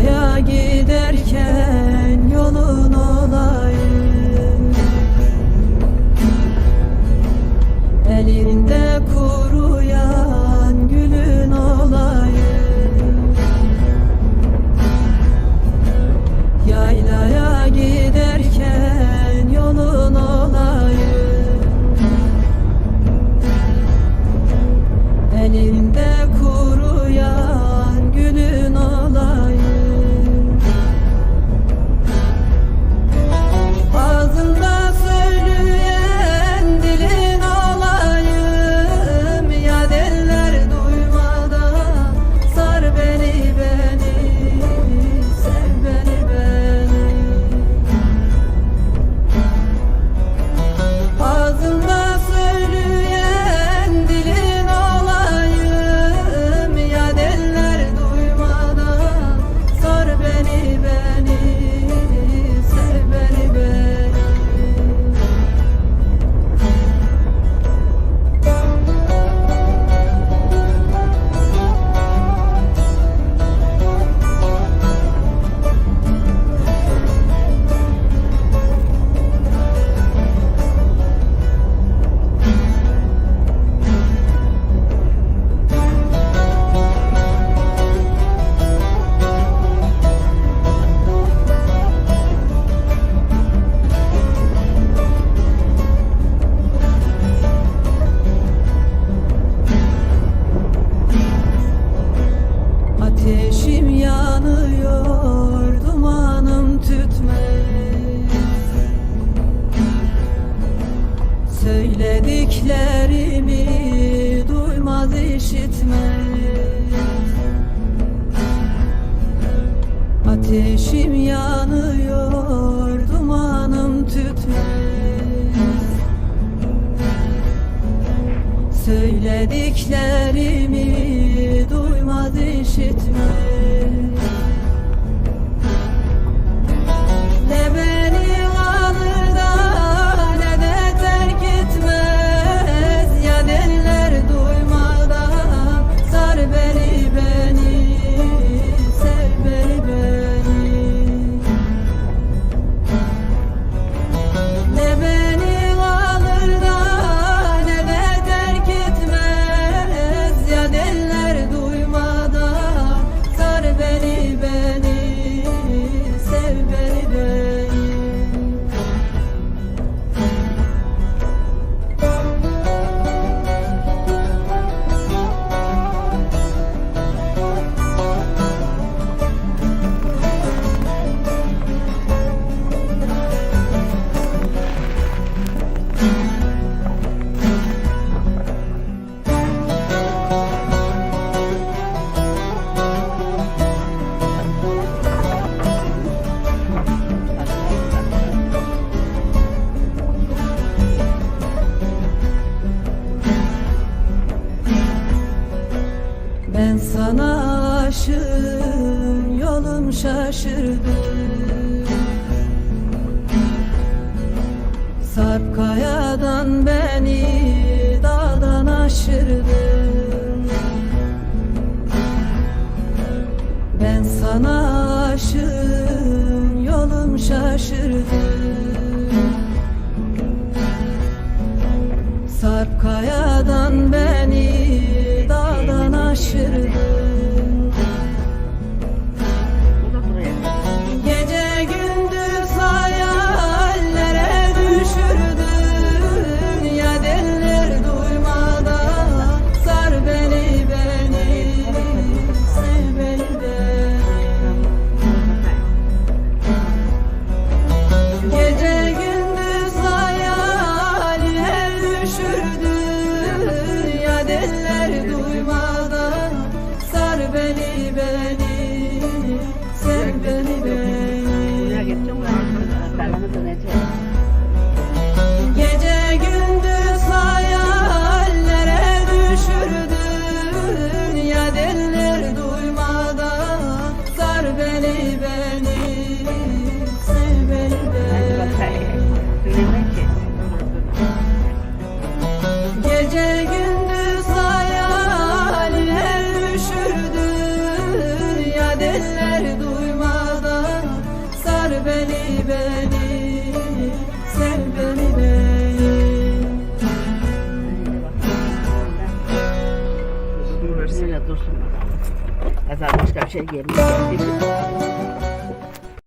Uzaya giderken yolun olayım. Elinde kuru Seslerimi duymaz işitmez. Ateşim yanıyor dumanım tütmez. Söylediklerimi duymaz işitmez. Ben sana aşığım yolum şaşırdı. Sarp kayadan beni düşürdü. 这也没事儿谢谢。